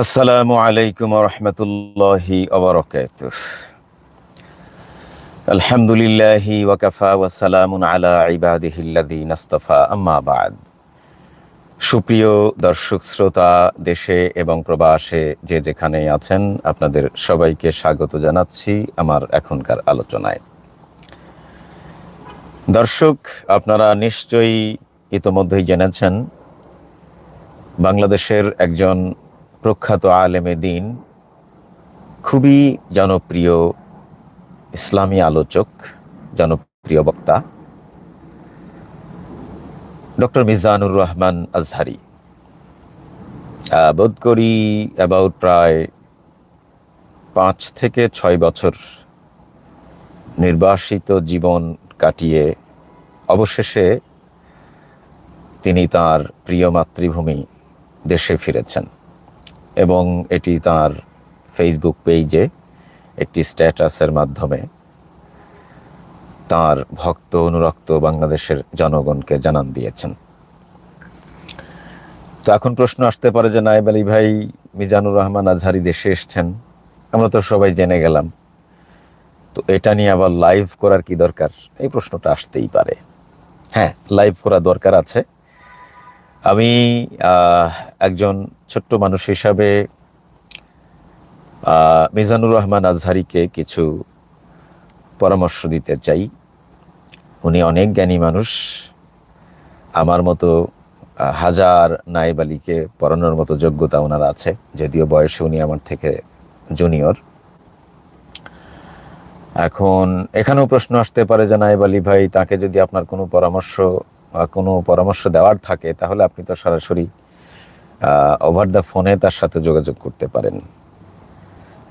আসসালামু আলাইকুম রহমতুল্লাহি ওবরকাত আলহামদুলিল্লাহি ওয়াকাফা ওয়াসালামুন আলা ইবাদিহিল্লাযীন আস্তাফা, আম্মা সুপ্রিয় দর্শক, শ্রোতা, দেশে এবং প্রবাসে যে যেখানে আছেন, আপনাদের সবাইকে স্বাগত জানাচ্ছি আমার এখনকার আলোচনায়। দর্শক, আপনারা নিশ্চয়ই ইতোমধ্যেই জেনেছেন, বাংলাদেশের একজন প্রখ্যাত আলেমে দিন, খুবই জনপ্রিয় ইসলামী আলোচক, জনপ্রিয় বক্তা, ডক্টর মিজানুর রহমান আজহারি। বোধ করি অ্যাবাউট প্রায় পাঁচ থেকে ছয় বছর নির্বাসিত জীবন কাটিয়ে অবশেষে তিনি তার প্রিয় মাতৃভূমি দেশে ফিরেছেন। এবং এটি তার ফেসবুক পেজে একটি স্ট্যাটাসের মাধ্যমে তার ভক্ত অনুরক্ত বাংলাদেশের জনগণকে জানান দিয়েছেন। তো এখন প্রশ্ন আসতে পারে যে নায়েব আলী ভাই, মিজানুর রহমান আজহারি দেশে এসছেন, আমরা তো সবাই জেনে গেলাম। তো এটা নিয়ে আবার লাইভ করার কি দরকার? এই প্রশ্নটা আসতেই পারে। হ্যাঁ লাইভ করা দরকার আছে। আমি একজন ছোট্ট মানুষ হিসাবে মিজানুর রহমান আজহারিকে কিছু পরামর্শ দিতে চাই। উনি অনেক জ্ঞানী মানুষ। আমার মতো হাজার নায়েব আলীকে পড়ানোর মতো যোগ্যতা ওনার আছে, যদিও বয়সে উনি আমার থেকে জুনিয়র। এখন এখানেও প্রশ্ন আসতে পারে যে, নায়েব আলী ভাই, তাকে যদি আপনার কোনো পরামর্শ কোনো পরামর্শ দেওয়ার থাকে, তাহলে আপনি তো সরাসরি ওভার দ্য ফোনে তার সাথে যোগাযোগ করতে পারেন।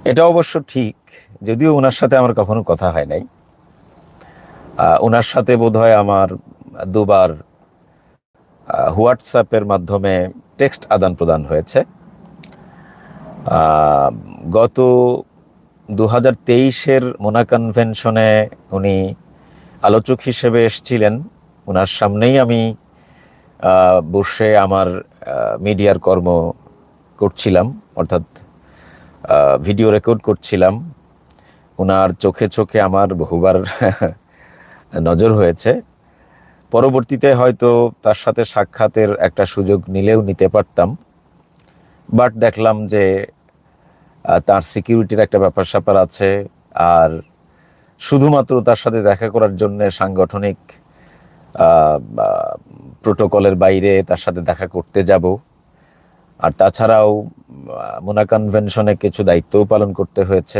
এটা অবশ্য ঠিক, যদিও ওনার সাথে আমার কখনো কথা হয় নাই। ওনার সাথে বোধহয় আমার দুবার হোয়াটসঅ্যাপের মাধ্যমে টেক্সট আদান প্রদান হয়েছে। গত দু হাজার তেইশের মোনা কনভেনশনে উনি আলোচক হিসেবে এসেছিলেন। ওনার সামনেই আমি বসে আমার মিডিয়ার কর্ম করছিলাম, অর্থাৎ ভিডিও রেকর্ড করছিলাম। ওনার চোখে চোখে আমার বহুবার নজর হয়েছে। পরবর্তীতে হয়তো তার সাথে সাক্ষাতের একটা সুযোগ নিলেও নিতে পারতাম। বাট দেখলাম যে তার সিকিউরিটির একটা ব্যাপার স্যাপার আছে। আর শুধুমাত্র তার সাথে দেখা করার জন্য সাংগঠনিক প্রোটোকলের বাইরে তার সাথে দেখা করতে যাব। আর তাছাড়াও মোনা কনভেনশনে কিছু দায়িত্বও পালন করতে হয়েছে।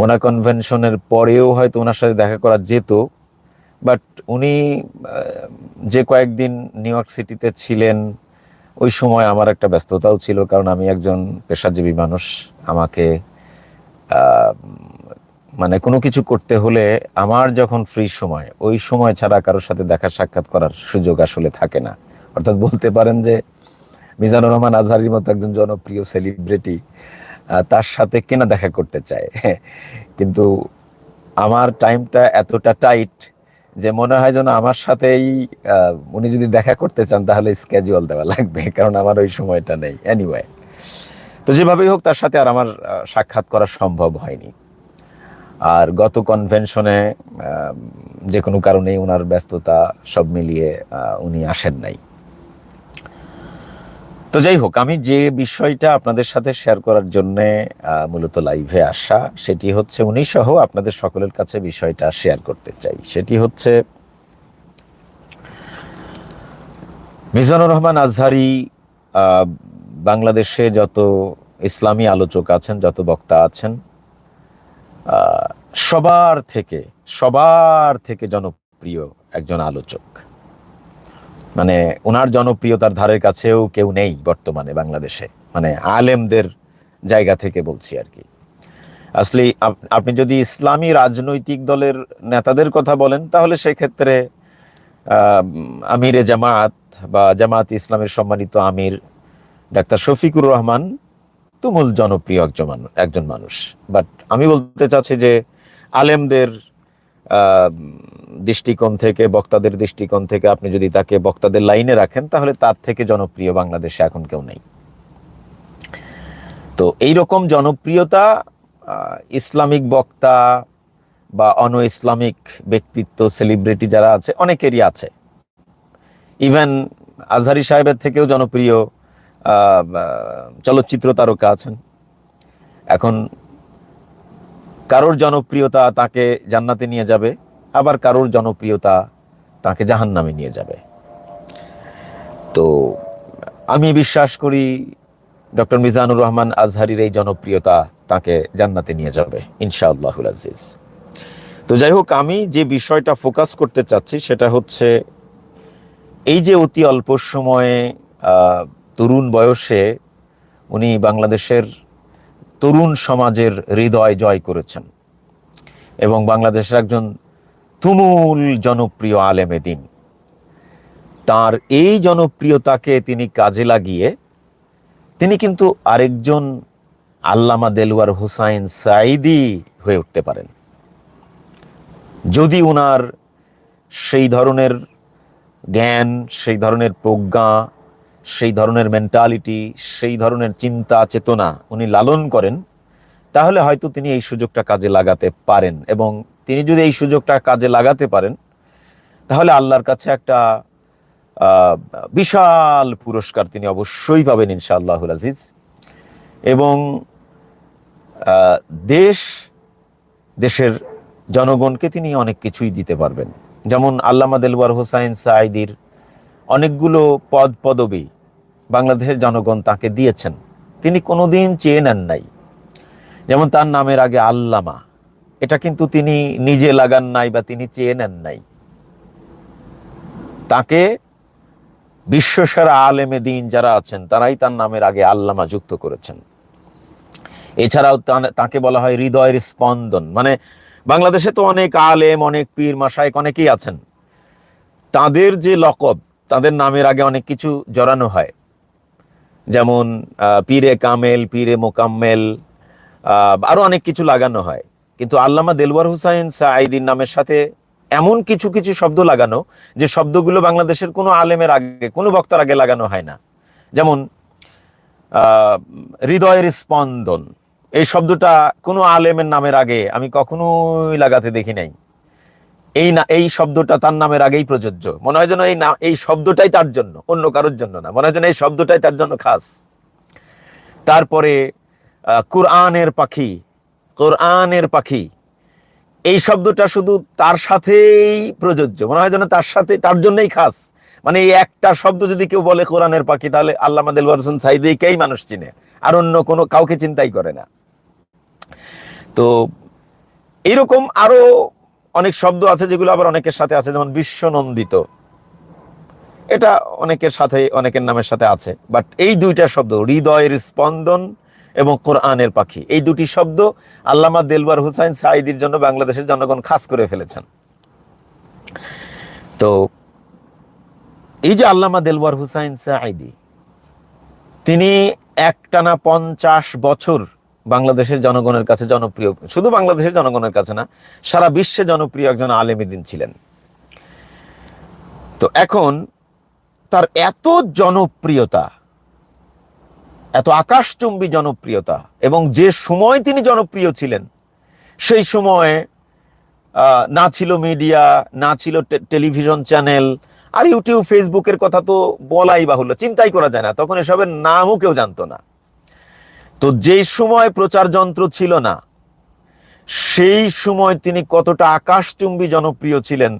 মোনা কনভেনশনের পরেও হয়তো ওনার সাথে দেখা করা যেত, বাট উনি যে কয়েকদিন নিউ ইয়র্ক সিটিতে ছিলেন, ওই সময় আমার একটা ব্যস্ততাও ছিল, কারণ আমি একজন পেশাজীবী মানুষ। আমাকে মানে কোনো কিছু করতে হলে আমার যখন ফ্রি সময়, ওই সময় ছাড়া কারোর সাথে দেখা সাক্ষাৎ করার সুযোগ আসলে থাকে না। অর্থাৎ বলতে পারেন যে, মিজানুর রহমান আজহারির মতো একজন জনপ্রিয় সেলিব্রিটি তার সাথে কেনা দেখা করতে চায়। কিন্তু আমার টাইমটা এতটা টাইট যে মনে হয় যেন আমার সাথেই উনি যদি দেখা করতে চান তাহলে স্কেজুয়াল দেওয়া লাগবে, কারণ আমার ওই সময়টা নেই। এনিওয়ে তো যেভাবেই হোক তার সাথে আর আমার সাক্ষাৎ করা সম্ভব হয়নি। আর গত কনভেনশনে যে কোনো কারণেই ওনার ব্যস্ততা সব মিলিয়ে উনি আসেন নাই। তো যাই হোক, আমি যে বিষয়টা আপনাদের সাথে শেয়ার করার জন্য মূলত লাইভে আসা, সেটি হচ্ছে উনি সহ আপনাদের সকলের কাছে বিষয়টা শেয়ার করতে চাই। সেটি হচ্ছে, মিজানুর রহমান আজহারি বাংলাদেশে যত ইসলামী আলোচক আছেন, যত বক্তা আছেন সবার থেকে সবার থেকে জনপ্রিয় একজন আলোচক। মানে ওনার জনপ্রিয়তার ধারের কাছেও কেউ নেই বর্তমানে বাংলাদেশে। মানে আলেমদের জায়গা থেকে বলছি আর কি। আসলে আপ- আপনি যদি ইসলামী রাজনৈতিক দলের নেতাদের কথা বলেন, তাহলে সেক্ষেত্রে আমিরে জামাত বা জামাত ইসলামের সম্মানিত আমির ডাক্তার শফিকুর রহমান তুমুল জনপ্রিয় একজন একজন মানুষ। বাট আমি বলতে চাচ্ছি যে আলেমদের দৃষ্টিকোণ থেকে, বক্তাদের দৃষ্টিকোণ থেকে আপনি যদি তাকে বক্তাদের লাইনে রাখেন, তাহলে তার থেকে জনপ্রিয় বাংলাদেশে এখন কেউ নেই। তো এই রকম জনপ্রিয়তা ইসলামিক বক্তা বা অন ইসলামিক ব্যক্তিত্ব, সেলিব্রিটি যারা আছে, অনেকেরই আছে। ইভেন আজহারি সাহেবের থেকেও জনপ্রিয় চলচ্চিত্র তারকা আছেন। এখন কারোর জনপ্রিয়তা তাকে জান্নাতে নিয়ে যাবে, আবার কারোর জনপ্রিয়তা তাকে জাহান্নামে নিয়ে যাবে। তো আমি বিশ্বাস করি ডক্টর মিজানুর রহমান আজহারির এই জনপ্রিয়তা তাকে জান্নাতে নিয়ে যাবে, ইনশাআল্লাহুল আজিজ। তো যাই হোক, আমি যে বিষয়টা ফোকাস করতে চাচ্ছি সেটা হচ্ছে এই যে অতি অল্প সময়ে তরুণ বয়সে উনি বাংলাদেশের তরুণ সমাজের হৃদয় জয় করেছেন। এবং বাংলাদেশের একজন তুমুল জনপ্রিয় আলেমে দিন তার এই জনপ্রিয়তাকে তিনি কাজে লাগিয়ে তিনি কিন্তু আরেকজন আল্লামা দেলওয়ার হুসাইন সাইদি হয়ে উঠতে পারেন। যদি উনার সেই ধরনের জ্ঞান, সেই ধরনের প্রজ্ঞা সেই ধরনের মেন্টালিটি সেই ধরনের চিন্তা, চেতনা উনি লালন করেন, তাহলে হয়তো তিনি এই সুযোগটা কাজে লাগাতে পারেন এবং তিনি যদি এই সুযোগটা কাজে লাগাতে পারেন, তাহলে আল্লাহর কাছে একটা বিশাল পুরস্কার তিনি অবশ্যই পাবেন ইনশাআল্লাহুল আজিজ। এবং দেশ, দেশের জনগণকে তিনি অনেক কিছুই দিতে পারবেন। যেমন আল্লামা দেলওয়ার হোসাইন সাইদির অনেকগুলো পদ পদবি বাংলাদেশের জনগণ তাকে দিয়েছেন। তিনি কোনোদিন চেয়ে নেন নাই। যেমন তার নামের আগে আল্লামা। এটা কিন্তু তিনি নিজে লাগান নাই বা তিনি চেয়ে নেন নাই। তাকে বিশ্বসেরা আলেমে দিন যারা আছেন, তারাই তার নামের আগে আল্লামা যুক্ত করেছেন। এছাড়াও তাকে বলা হয় হৃদয়ের স্পন্দন। মানে বাংলাদেশে তো অনেক আলেম, অনেক পীর মাসায়েক অনেকেই আছেন। তাদের যে লকব, তাদের নামের আগে অনেক কিছু জড়ানো হয়। যেমন পীরে কামেল পীরে মোকাম্মেল আহ, আরও অনেক কিছু লাগানো হয়। কিন্তু আল্লামা দেলওয়ার হুসাইন সাঈদির নামের সাথে এমন কিছু কিছু শব্দ লাগানো যে শব্দগুলো বাংলাদেশের কোনো আলেমের আগে কোনো বক্তার আগে লাগানো হয় না। যেমন হৃদয়ের স্পন্দন। এই শব্দটা কোনো আলেমের নামের আগে আমি কখনোই লাগাতে দেখি নাই। এই না, এই শব্দটা তার নামের আগেই প্রযোজ্য। মনে হয় যেন এই না, এই শব্দটাই তার জন্য, অন্য কারোর জন্য না। মনে হয় যেন এই শব্দটাই তার জন্য খাস। তারপরে কোরআনের পাখি কোরআনের পাখি, এই শব্দটা শুধু তার সাথেই প্রযোজ্য। মনে হয় যেন তার সাথে, তার জন্যই খাস। মানে এই একটা শব্দ যদি কেউ বলে কোরআনের পাখি, তাহলে আল্লামা দেলওয়ার হোসেন সাইদিকেই মানুষ চিনে। আর অন্য কোনো কাউকে চিন্তাই করে না। তো, এরকম আরও অনেক শব্দ আছে যেগুলো আবার অনেকের সাথে আছে, যেমন বিশ্বনন্দিত। এটা অনেকের সাথে, অনেকের নামের সাথে আছে। বাট এই দুইটা শব্দ, হৃদয়ের স্পন্দন এবং কোরআনের পাখি, এই দুটি শব্দ আল্লামা দেলবার হুসাইন সাইদির জন্য বাংলাদেশের জনগণ খাস করে ফেলেছেন। তো এই যে আল্লামা দেলবার হুসাইন সাইদি তিনি একটানা পঞ্চাশ বছর বাংলাদেশের জনগণের কাছে জনপ্রিয়, শুধু বাংলাদেশের জনগণের কাছে না, সারা বিশ্বে জনপ্রিয় একজন আলেমিদিন ছিলেন। তো এখন তার এত জনপ্রিয়তা, এত আকাশচুম্বী জনপ্রিয়তা এবং যে সময় তিনি জনপ্রিয় ছিলেন, সেই সময়ে না ছিল মিডিয়া, না ছিল টেলিভিশন চ্যানেল, আর ইউটিউব, ফেসবুকের কথা তো বলাই বাহুল্য, চিন্তাই করা যায় না, তখন এসবের নামও কেউ জানতো না। তো যেই সময় প্রচার যন্ত্র ছিল না, সেই সময় তিনি কতটা আকাশচুম্বী জনপ্রিয় ছিলেন।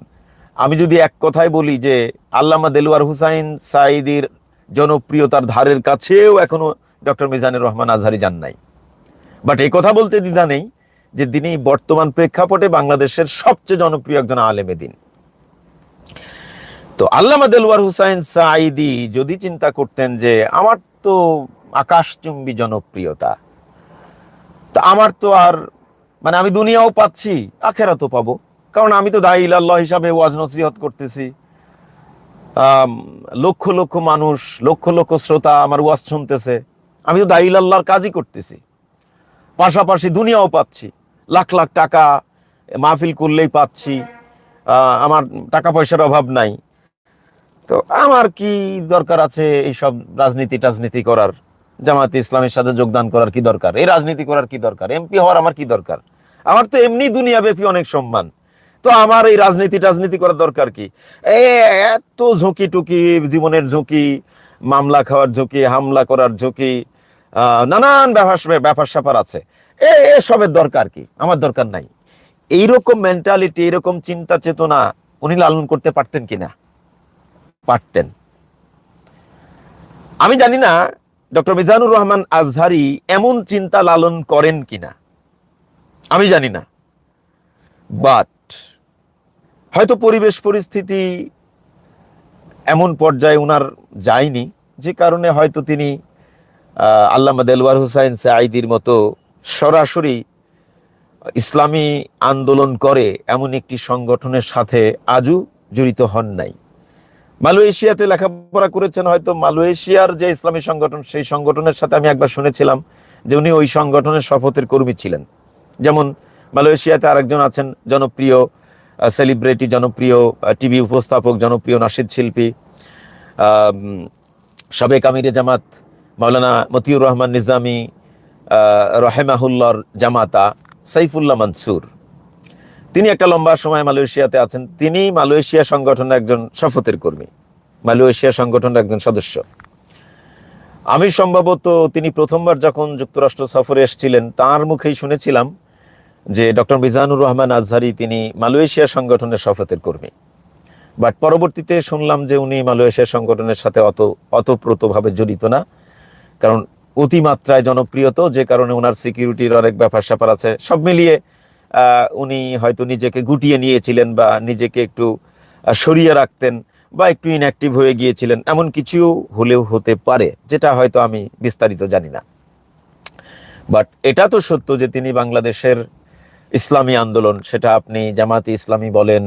আমি যদি এক কথায় বলি যে আল্লামা দেলওয়ার হুসাইন সাইদির জনপ্রিয়তার ধারের কাছেও এখনও ডক্টর মিজানুর রহমান আজহারি যান নাই। বাট এই কথা বলতে দ্বিধা নেই যে তিনি বর্তমান প্রেক্ষাপটে বাংলাদেশের সবচেয়ে জনপ্রিয় একজন আলেমে দিন। তো আল্লামা দেলওয়ার হুসাইন সাইদি যদি চিন্তা করতেন যে আমার তো আকাশচুম্বী জনপ্রিয়তা। তা আমার তো আর মানে আমি দুনিয়াও পাচ্ছি, আখেরাতও পাবো। কারণ আমি তো দায়ী আল্লাহ হিসাবে ওয়াজ নসিহত করতেছি। লক্ষ লক্ষ মানুষ, লক্ষ লক্ষ শ্রোতা আমার ওয়াজ শুনতেছে। আমি তো দায়ী আল্লাহর কাজই করতেছি। পাশাপাশি দুনিয়াও পাচ্ছি। লাখ লাখ টাকা মাহফিল করলেই পাচ্ছি। আমার টাকা পয়সার অভাব নাই। তো আমার কি দরকার আছে এইসব রাজনীতি টাজনীতি করার? জামাতে ইসলামের সাথে যোগদান করার কি দরকার? এই রাজনীতি করার কি দরকার? এমপি হওয়ার আমার কি দরকার? আমার তো এমনি দুনিয়া ব্যাপী অনেক সম্মান। তো আমার এই রাজনীতি রাজনীতি করার দরকার কি? এত ঝুঁকি টুকি জীবনের ঝুঁকি, মামলা খাওয়ার ঝুঁকি, হামলা করার ঝুঁকি নানান ব্যাপার ব্যাপার স্যাপার আছে। এ এসবের দরকার কি? আমার দরকার নাই। এইরকম মেন্টালিটি এরকম চিন্তা চেতনা উনি লালন করতে পারতেন কিনা? পারতেন। আমি জানি না ডক্টর মিজানুর রহমান আজহারি এমন চিন্তা লালন করেন কিনা? আমি জানি না। বাট হয়তো পরিবেশ পরিস্থিতি এমন পর্যায়ে উনার যায়নি, যে কারণে হয়তো তিনি আল্লামা দেলওয়ার হুসাইন সাইদির মতো সরাসরি ইসলামী আন্দোলন করে এমন একটি সংগঠনের সাথে আজও জড়িত হন নাই। মালয়েশিয়াতে লেখাপড়া করেছেন, হয়তো মালয়েশিয়ার যে ইসলামী সংগঠন, সেই সংগঠনের সাথে আমি একবার শুনেছিলাম যে উনি ওই সংগঠনের শপথের কর্মী ছিলেন। যেমন মালয়েশিয়াতে আরেকজন আছেন, জনপ্রিয় সেলিব্রিটি জনপ্রিয় টিভি উপস্থাপক, জনপ্রিয় নাসিদ শিল্পী সাবেক আমিরে জামাত, মাওলানা মতিউর রহমান নিজামি রহেমাহুল্লার জামাতা, সাইফুল্লাহ মানসুর। তিনি একটা লম্বা সময় মালয়েশিয়াতে আছেন। তিনি মালয়েশিয়া সংগঠনের একজন শপথের কর্মী, মালয়েশিয়া সংগঠনের একজন সদস্য। আমি সম্ভবত তিনি প্রথমবার যখন যুক্তরাষ্ট্র সফরে এসেছিলেন, তার মুখেই শুনেছিলাম যে ডক্টর মিজানুর রহমান আজহারি তিনি মালয়েশিয়া সংগঠনের শপথের কর্মী। বাট পরবর্তীতে শুনলাম যে উনি মালয়েশিয়া সংগঠনের সাথে অত, অতপ্রতভাবে জড়িত না, কারণ অতিমাত্রায় জনপ্রিয় তো যে কারণে ওনার সিকিউরিটির অনেক ব্যাপার স্যাপার আছে, সব মিলিয়ে উনি হয়তো নিজেকে গুটিয়ে নিয়েছিলেন বা নিজেকে একটু সরিয়ে রাখতেন বা একটু ইনঅ্যাক্টিভ হয়ে গিয়েছিলেন। এমন কিছু হলেও হতে পারে, যেটা হয়তো আমি বিস্তারিত জানি না। বাট এটা তো সত্য যে তিনি বাংলাদেশের ইসলামী আন্দোলন, সেটা আপনি জামাতে ইসলামী বলেন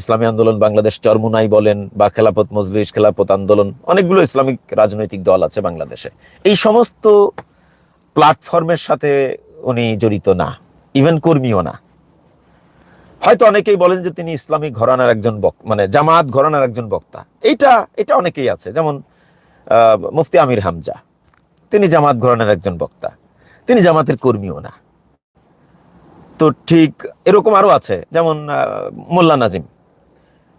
ইসলামী আন্দোলন বাংলাদেশ চরমুনাই বলেন বা খেলাপথ মজলিস খেলাপথ আন্দোলন, অনেকগুলো ইসলামিক রাজনৈতিক দল আছে বাংলাদেশে। এই সমস্ত প্ল্যাটফর্মের সাথে উনি জড়িত না। ইভেন কর্মীও না। হয়তো অনেকেই বলেন যে তিনি ইসলামিক ঘরানার একজন বক্তা মানে জামাত ঘরানার একজন বক্তা। এইটা, এটা অনেকেই আছে। যেমন মুফতি আমির হামজা। তিনি জামাত ঘরানার একজন বক্তা। তিনি জামাতের কর্মীও না। তো ঠিক এরকম আরও আছে। যেমন মোল্লা নাজিম।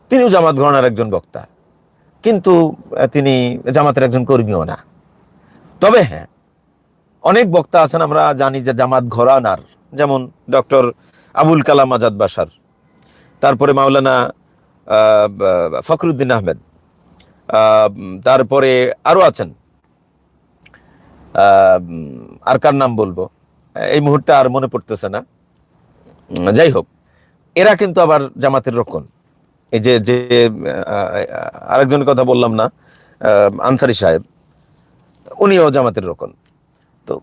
তিনিও জামাত ঘরানার একজন বক্তা। কিন্তু তিনি জামাতের একজন কর্মীও না। তবে হ্যাঁ অনেক বক্তা আছেন, আমরা জানি যে জামাত ঘরানার যেমন ডক্টর আবুল কালাম আজাদ বাসার তারপরে মাওলানা ফখরুদ্দিন আহমেদ আহ, তারপরে আরও আছেন। আর কার নাম বলব? এই মুহূর্তে আর মনে পড়তেছে না। যাই হোক এরা কিন্তু আবার জামাতের রক্ষণ। এই যে যে আরেকজনের কথা বললাম না আনসারি সাহেব উনিও জামাতের রক্ষণ। তো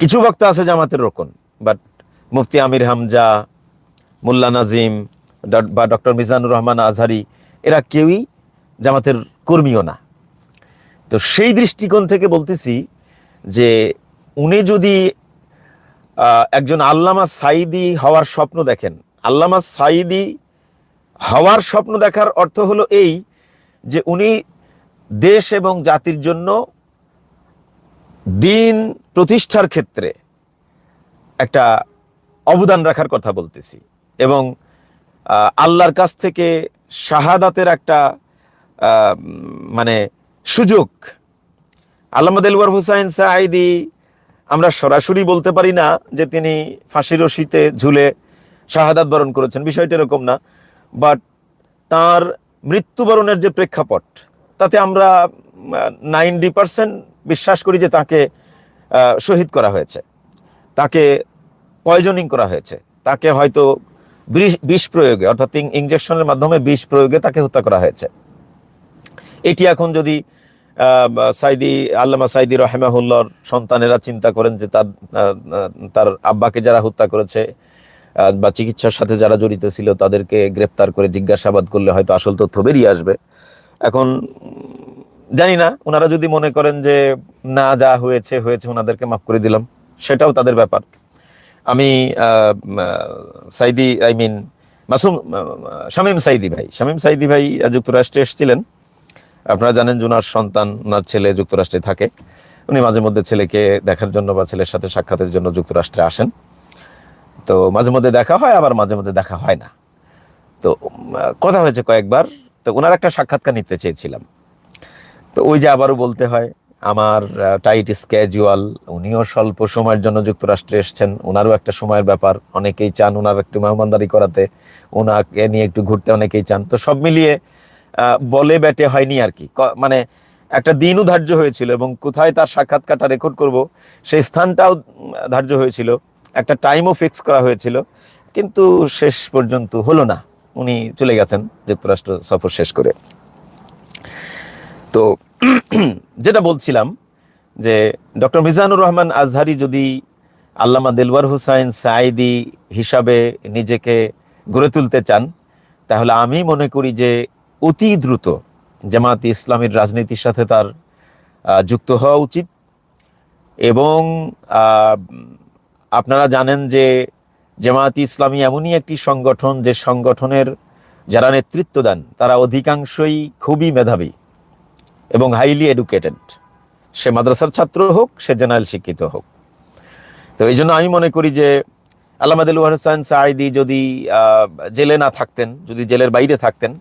কিছু বক্তা আছে জামাতের রক্ষণ বাট মুফতি আমির হামজা, মোল্লা নাজিম বা ডক্টর মিজানুর রহমান আজহারি, এরা কেউই জামাতের কর্মীও না। তো সেই দৃষ্টিকোণ থেকে বলতেছি যে উনি যদি একজন আল্লামা সাইদি হওয়ার স্বপ্ন দেখেন, আল্লামা সাইদি হওয়ার স্বপ্ন দেখার অর্থ হলো এই যে উনি দেশ এবং জাতির জন্য দিন প্রতিষ্ঠার ক্ষেত্রে একটা অবদান রাখার কথা বলতেছি। এবং আল্লাহর কাছ থেকে শাহাদাতের একটা মানে সুযোগ। আল্লামা দেলওয়ার হুসাইন সাইদি আমরা সরাসরি বলতে পারি না যে তিনি ফাঁসির রশিতে ঝুলে শাহাদাত বরণ করেছেন, বিষয়টা এরকম না। বাট তার মৃত্যুবরণের যে প্রেক্ষাপট, তাতে আমরা নাইনটি পার্সেন্ট বিশ্বাস করি যে তাকে শহীদ করা হয়েছে। তাকে পয়জনিং করা হয়েছে। তাকে হয়তো বিষ- প্রয়োগে, অর্থাৎ ইঞ্জেকশনের মাধ্যমে বিষ প্রয়োগে তাকে হত্যা করা হয়েছে। এটি এখন যদি সাইদি, আল্লামা সাইদি রহেমাহুল্লার সন্তানেরা চিন্তা করেন যে তার তার আব্বাকে যারা হত্যা করেছে বা চিকিৎসার সাথে যারা জড়িত ছিল, তাদেরকে গ্রেপ্তার করে জিজ্ঞাসাবাদ করলে হয়তো আসল তথ্য বেরিয়ে আসবে। এখন, জানি না ওনারা যদি মনে করেন যে, না, যা হয়েছে হয়েছে ওনাদেরকে মাফ করে দিলাম সেটাও তাদের ব্যাপার। আমি সাইদি, আই মিন মাসুম শামীম সাইদি ভাই। শামীম সাইদি ভাই যুক্তরাষ্ট্রে এসেছিলেন। আপনারা জানেন যে সন্তান ওনার ছেলে যুক্তরাষ্ট্রে থাকে। উনি মাঝে মধ্যে ছেলেকে দেখার জন্য বা ছেলের সাথে সাক্ষাতের জন্য যুক্তরাষ্ট্রে আসেন। তো মাঝে মধ্যে দেখা হয়, আবার মাঝে মধ্যে দেখা হয় না। তো কথা হয়েছে কয়েকবার। তো ওনার একটা সাক্ষাৎকার নিতে চেয়েছিলাম। তো ওই যে আবারও বলতে হয় আমার টাইট স্ক্যাজুয়াল উনিও স্বল্প সময়ের জন্য যুক্তরাষ্ট্রে এসেছেন ওনারও একটা সময়ের ব্যাপার, অনেকেই চান ওনার একটু মেহমানদারি করাতে ওনাকে নিয়ে একটু ঘুরতে অনেকেই চান, তো সব মিলিয়ে বলে ব্যাটে হয়নি আর কি। মানে একটা দিনও ধার্য হয়েছিল এবং কোথায় তার সাক্ষাৎকারটা রেকর্ড করব, সেই স্থানটাও ধার্য হয়েছিল, একটা টাইমও ফিক্স করা হয়েছিল, কিন্তু শেষ পর্যন্ত হলো না, উনি চলে গেছেন যুক্তরাষ্ট্র সফর শেষ করে। তো যেটা বলছিলাম যে ডক্টর মিজানুর রহমান আজহারি যদি আল্লামা দেলওয়ার হুসাইন সাইদি হিসাবে নিজেকে গড়ে তুলতে চান, তাহলে আমি মনে করি যে অতি দ্রুত জামাত ইসলামের রাজনীতির সাথে তার যুক্ত হওয়া উচিত। এবং আপনারা জানেন যে জামাত ইসলামী এমনই একটি সংগঠন যে সংগঠনের যারা নেতৃত্ব দেন, তারা অধিকাংশই খুবই মেধাবী। এবং হাইলি এডুকেটেড সে মাদ্রাসার ছাত্র হোক, সে জেনারেল শিক্ষিত হোক। তো এই জন্য আমি মনে করি যে, আল্লামা দিলওয়ার হোসেন সাইদি যদি জেলে না থাকতেন, যদি জেলের বাইরে থাকতেন,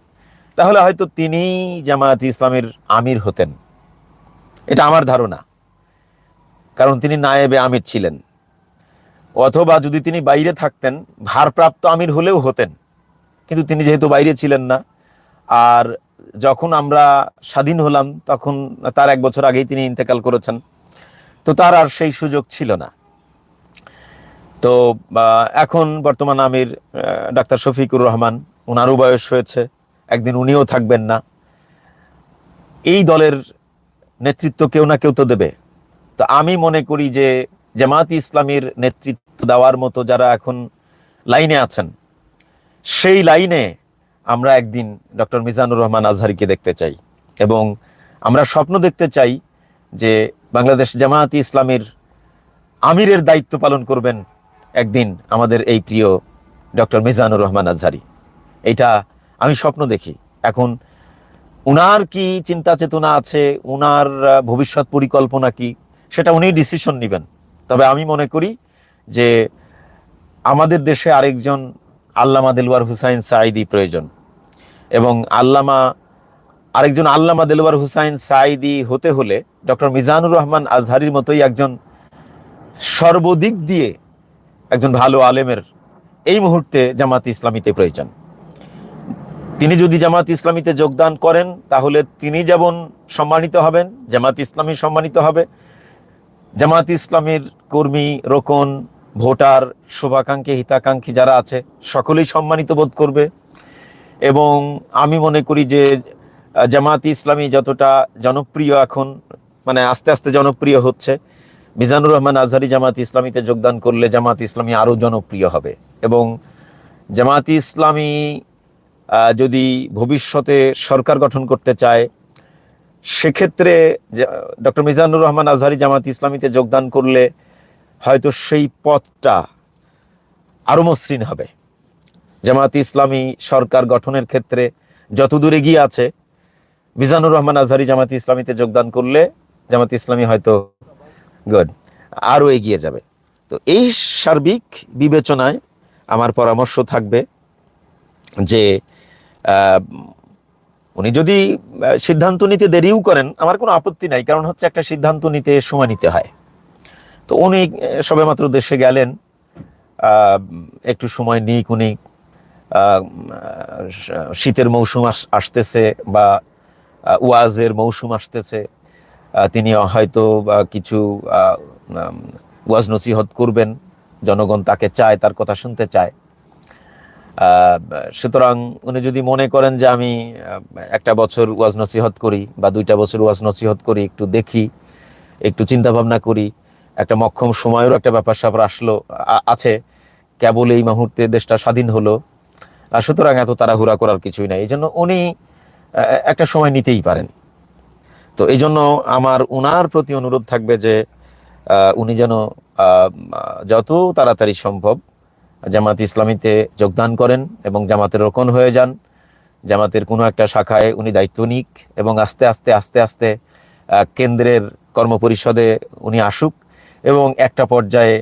তাহলে হয়তো তিনি জামায়াত ইসলামের আমির হতেন। এটা আমার ধারণা। কারণ তিনি নায়েবে আমির ছিলেন। অথবা যদি তিনি বাইরে থাকতেন, ভারপ্রাপ্ত আমির হলেও হতেন। কিন্তু তিনি যেহেতু বাইরে ছিলেন না, আর যখন আমরা স্বাধীন হলাম, তখন তার এক বছর আগেই তিনি ইন্তেকাল করেছেন। তো তার আর সেই সুযোগ ছিল না। তো এখন বর্তমান আমির ডাক্তার শফিকুর রহমান ওনারও বয়স হয়েছে, একদিন উনিও থাকবেন না। এই দলের নেতৃত্ব কেউ না কেউ তো দেবে। তো আমি মনে করি যে জামাত ইসলামীর নেতৃত্ব দেওয়ার মতো যারা এখন লাইনে আছেন, সেই লাইনে আমরা একদিন ডক্টর মিজানুর রহমান আজহারিকে দেখতে চাই এবং আমরা স্বপ্ন দেখতে চাই যে বাংলাদেশ জামায়াত ইসলামের আমিরের দায়িত্ব পালন করবেন একদিন আমাদের এই প্রিয় ডক্টর মিজানুর রহমান আজহারি। এটা আমি স্বপ্ন দেখি। এখন উনার কি চিন্তা চেতনা আছে? উনার ভবিষ্যৎ পরিকল্পনা কি? সেটা উনি ডিসিশন নেবেন। তবে আমি মনে করি যে আমাদের দেশে আরেকজন আল্লামা দেলওয়ার হুসাইন সাইদি প্রয়োজন। এবং আল্লামা, আরেকজন আল্লামা দেলোয়ার হুসাইন সাইদি হতে হলে ডক্টর মিজানুর রহমান আজহারির মতোই একজন সর্বদিক দিয়ে একজন ভালো আলেমের এই মুহূর্তে জামাত ইসলামীতে প্রয়োজন। তিনি যদি জামাত ইসলামীতে যোগদান করেন, তাহলে তিনি যেমন সম্মানিত হবেন, জামাত ইসলামী সম্মানিত হবে। জামাত ইসলামীর কর্মী, রোকন, ভোটার, শুভাকাঙ্ক্ষী, হিতাকাঙ্ক্ষী যারা আছে, সকলেই সম্মানিত বোধ করবে। এবং আমি মনে করি যে জামাত ইসলামী যতটা জনপ্রিয় এখন মানে আস্তে আস্তে জনপ্রিয় হচ্ছে, মিজানুর রহমান আজহারি জামাত ইসলামীতে যোগদান করলে জামাত ইসলামী আরও জনপ্রিয় হবে। এবং জামাত ইসলামী যদি ভবিষ্যতে সরকার গঠন করতে চায়, সেক্ষেত্রে ডক্টর মিজানুর রহমান আজহারি জামাত ইসলামীতে যোগদান করলে হয়তো সেই পথটা আরও মসৃণ হবে। জামাত ইসলামী সরকার গঠনের ক্ষেত্রে যতদূর এগিয়ে আছে, মিজানুর রহমান আজহারি জামাত ইসলামীতে যোগদান করলে জামাত ইসলামী হয়তো গুড আরও এগিয়ে যাবে। তো এই সার্বিক বিবেচনায় আমার পরামর্শ থাকবে যে উনি যদি সিদ্ধান্ত নিতে দেরিও করেন, আমার কোনো আপত্তি নাই, কারণ হচ্ছে একটা সিদ্ধান্ত নিতে সময় নিতে হয়। তো উনি সবেমাত্র দেশে গেলেন একটু সময় নিক উনি শীতের মৌসুম আসতেছে বা ওয়াজের মৌসুম আসতেছে তিনি হয়তো কিছু ওয়াজ নসিহত করবেন, জনগণ তাকে চায়, তার কথা শুনতে চায়। সুতরাং উনি যদি মনে করেন যে আমি একটা বছর ওয়াজ নসিহত করি বা দুইটা বছর ওয়াজ নসিহত করি, একটু দেখি, একটু চিন্তা ভাবনা করি, একটা মক্ষম সময়েরও একটা ব্যাপার স্যাপার আসলো আছে। কেবল এই মুহূর্তে দেশটা স্বাধীন হলো। সুতরাং এত তাড়াহুড়া করার কিছুই নাই। এই জন্য উনি একটা সময় নিতেই পারেন। তো এই জন্য আমার উনার প্রতি অনুরোধ থাকবে যে উনি যেন যত তাড়াতাড়ি সম্ভব জামাত ইসলামীতে যোগদান করেন এবং জামাতের রোকন হয়ে যান। জামাতের কোনো একটা শাখায় উনি দায়িত্ব নিক এবং আস্তে আস্তে আস্তে আস্তে কেন্দ্রের কর্মপরিষদে উনি আসুক এবং একটা পর্যায়ে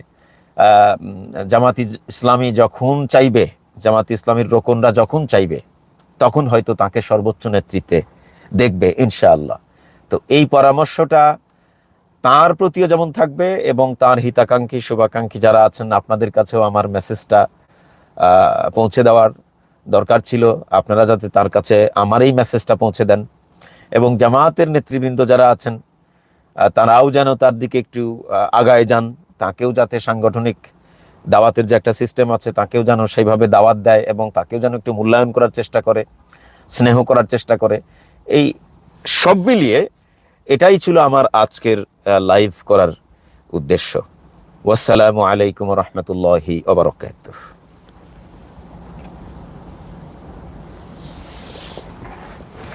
জামাত ইস- ইসলামী যখন চাইবে জামাত ইসলামীর রোকনরা যখন চাইবে, তখন হয়তো তাকে সর্বোচ্চ নেতৃত্বে দেখবে, ইনশাআল্লাহ। তো এই পরামর্শটা তার প্রতিও যেমন থাকবে এবং তার হিতাকাঙ্ক্ষী, শুভাকাঙ্ক্ষী যারা আছেন, আপনাদের কাছেও আমার মেসেজটা পৌঁছে দেওয়ার দরকার ছিল। আপনারা যাতে তার কাছে আমার এই মেসেজটা পৌঁছে দেন। এবং জামায়াতের নেতৃবৃন্দ যারা আছেন তারাও যেন তার দিকে একটু আগায় যান। তাকেও যাতে সাংগঠনিক দাওয়াতের যে একটা সিস্টেম আছে, তাকেও যেন সেইভাবে দাওয়াত দেয় এবং তাকেও যেন একটু মূল্যায়ন করার চেষ্টা করে, স্নেহ করার চেষ্টা করে। এই সব মিলিয়ে এটাই ছিল আমার আজকের লাইভ করার উদ্দেশ্য। ওয়াসালামু আলাইকুম রহমতুল্লাহি ওবরকাতুহ